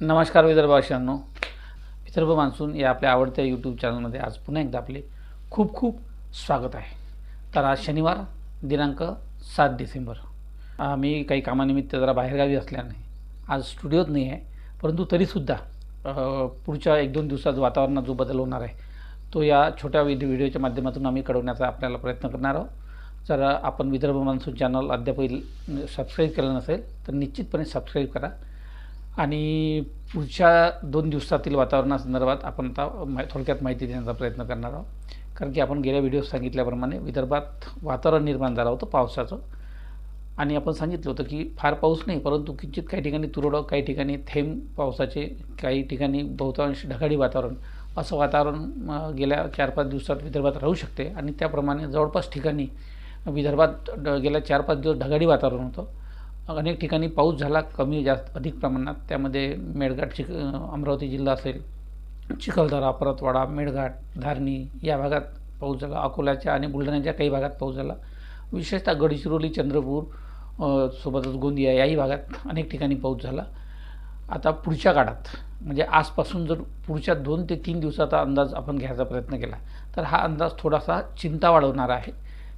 नमस्कार विदर्भाशांनो विदर्भ मान्सून या आपल्या आवडत्या यूट्यूब चॅनलमध्ये आज पुन्हा एकदा आपले खूप खूप स्वागत आहे. तर आज शनिवार दिनांक सात डिसेंबर. आम्ही काही कामानिमित्त जरा बाहेरगावी असल्याने आज स्टुडिओत नाही आहे परंतु तरीसुद्धा पुढच्या एक दोन दिवसात वातावरणात जो बदल होणार आहे तो या छोट्या व्हिडिओ व्हिडिओच्या माध्यमातून आम्ही कळवण्याचा आपल्याला प्रयत्न करणार आहोत. जर आपण विदर्भ मान्सून चॅनल अद्यापही सबस्क्राईब केलं नसेल तर निश्चितपणे सबस्क्राईब करा. आणि पुढच्या दोन दिवसातील वातावरणासंदर्भात आपण आता मा थोडक्यात माहिती देण्याचा प्रयत्न करणार आहोत. कारण की आपण गेल्या व्हिडिओ सांगितल्याप्रमाणे विदर्भात वातावरण निर्माण झालं होतं पावसाचं. आणि आपण सांगितलं होतं की फार पाऊस नाही परंतु किंचित काही ठिकाणी तुरळक काही ठिकाणी थेंब पावसाचे काही ठिकाणी बहुतांश ढगाळी वातावरण असं वातावरण गेल्या चार पाच दिवसात विदर्भात राहू शकते. आणि त्याप्रमाणे जवळपास ठिकाणी विदर्भात ड गेल्या चार पाच दिवस ढगाळी वातावरण होतं. अनेक ठिकाणी पाऊस झाला कमी जास्त अधिक प्रमाणात. त्यामध्ये मेळघाट चिक अमरावती जिल्हा असेल चिखलदरा परतवाडा मेळघाट धारणी या भागात पाऊस झाला. अकोल्याच्या आणि बुलढाण्याच्या काही भागात पाऊस झाला. विशेषतः गडचिरोली चंद्रपूर सोबतच गोंदिया याही भागात अनेक ठिकाणी पाऊस झाला. आता पुढच्या काळात म्हणजे आजपासून जर पुढच्या दोन ते तीन दिवसाचा अंदाज आपण घ्यायचा प्रयत्न केला तर हा अंदाज थोडासा चिंता वाढवणारा आहे.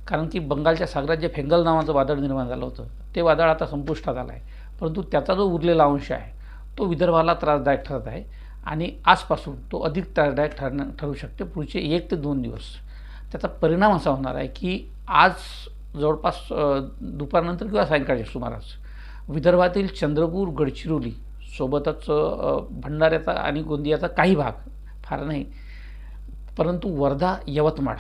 कारण की बंगालच्या सागरात जे फेंगल नावाचं वादळ निर्माण झालं होतं ते वादळ आता संपुष्टात आलं आहे परंतु त्याचा जो उरलेला अंश आहे तो विदर्भाला त्रासदायक ठरत आहे आणि आजपासून तो अधिक त्रासदायक ठरणं ठरू शकते पुढचे एक ते दोन दिवस. त्याचा परिणाम असा होणार आहे की आज जवळपास दुपारनंतर किंवा सायंकाळच्या सुमारास विदर्भातील चंद्रपूर गडचिरोली सोबतच भंडाऱ्याचा आणि गोंदियाचा काही भाग फार नाही परंतु वर्धा यवतमाळ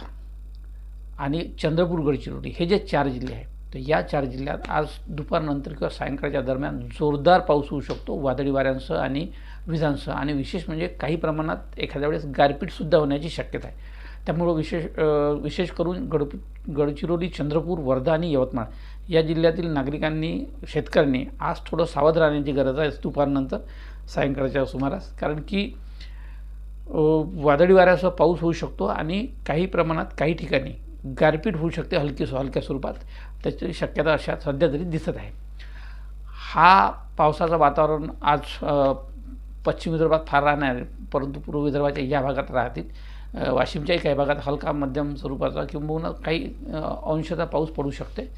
आणि चंद्रपूर गडचिरोली हे जे चार जिल्हे आहेत तर या चार जिल्ह्यात आज दुपारनंतर किंवा सायंकाळच्या दरम्यान जोरदार पाऊस होऊ शकतो वादळी वाऱ्यांसह आणि विजांसह. आणि विशेष म्हणजे काही प्रमाणात एखाद्या वेळेस गारपीटसुद्धा होण्याची शक्यता आहे. त्यामुळं विशेष विशेष करून गड गडचिरोली चंद्रपूर वर्धा आणि यवतमाळ या जिल्ह्यातील नागरिकांनी शेतकऱ्यांनी आज थोडं सावध राहण्याची गरज आहे दुपारनंतर सायंकाळच्या सुमारास. कारण की वादळी वाऱ्यासह पाऊस होऊ शकतो आणि काही प्रमाणात काही ठिकाणी गारपीट होऊ शकते हलकी हलक्या स्वरूपात. त्याची शक्यता अशा सध्या तरी दिसत आहे. हा पावसाचं वातावरण आज पश्चिम विदर्भात फार राहणार आहे परंतु पूर्व विदर्भाच्या या भागात राहतील. वाशिमच्याही काही भागात हलका मध्यम स्वरूपाचा किंबहुना काही अंशाचा पाऊस पडू शकते.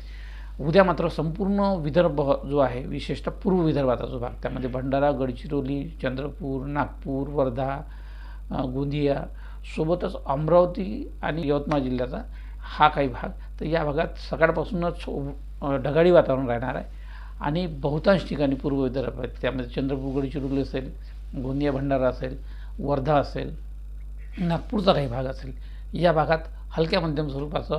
उद्या मात्र संपूर्ण विदर्भ जो आहे विशेषतः पूर्व विदर्भाचा जो भाग त्यामध्ये भंडारा गडचिरोली चंद्रपूर नागपूर वर्धा गोंदिया सोबतच अमरावती आणि यवतमाळ जिल्ह्याचा हा काही भाग. तर या भागात सकाळपासूनच ढगाळी वातावरण राहणार आहे. आणि बहुतांश ठिकाणी पूर्व विदर्भात त्यामध्ये चंद्रपूर गडचिरोली असेल गोंदिया भंडारा असेल वर्धा असेल नागपूरचा काही भाग असेल. या भागात हलक्या मध्यम स्वरूपाचा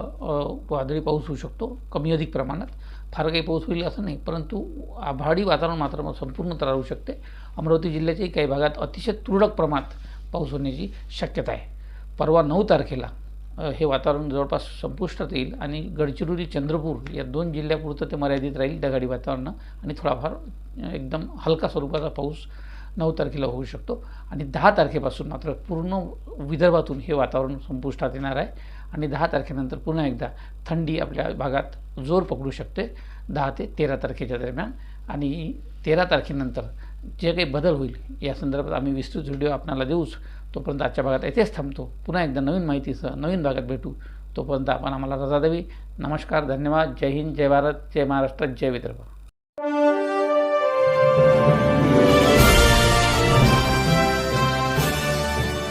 वादळी पाऊस होऊ शकतो. कमी अधिक प्रमाणात. फार काही पाऊस होईल असं नाही. परंतु आभाळी वातावरण मात्र मग संपूर्णतः राहू शकते. अमरावती जिल्ह्याच्याही काही भागात अतिशय तुरळक प्रमाणात पाऊस होण्याची शक्यता आहे. परवा नऊ तारखेला हे वातावरण जवळपास संपुष्टात येईल आणि गडचिरोली चंद्रपूर या दोन जिल्ह्यापुरतं ते मर्यादित राहील दगाडी वातावरण आणि थोडाफार एकदम हलका स्वरूपाचा पाऊस नऊ तारखेला होऊ शकतो आणि दहा तारखेपासून मात्र पूर्ण विदर्भातून हे वातावरण संपुष्टात येणार आहे आणि दहा तारखेनंतर पुन्हा एकदा थंडी आपल्या भागात जोर पकडू शकते दहा ते तेरा तारखेच्या दरम्यान आणि तेरा तारखेनंतर जे काही बदल होईल या संदर्भात आम्ही विस्तृत व्हिडिओ आपल्याला देऊच. तोपर्यंत आजच्या भागात येथेच थांबतो. पुन्हा एकदा नवीन माहितीसह नवीन भागात भेटू. तोपर्यंत आपण आम्हाला रजा द्यावी. नमस्कार धन्यवाद. जय हिंद जय भारत जय महाराष्ट्र जय विदर्भ.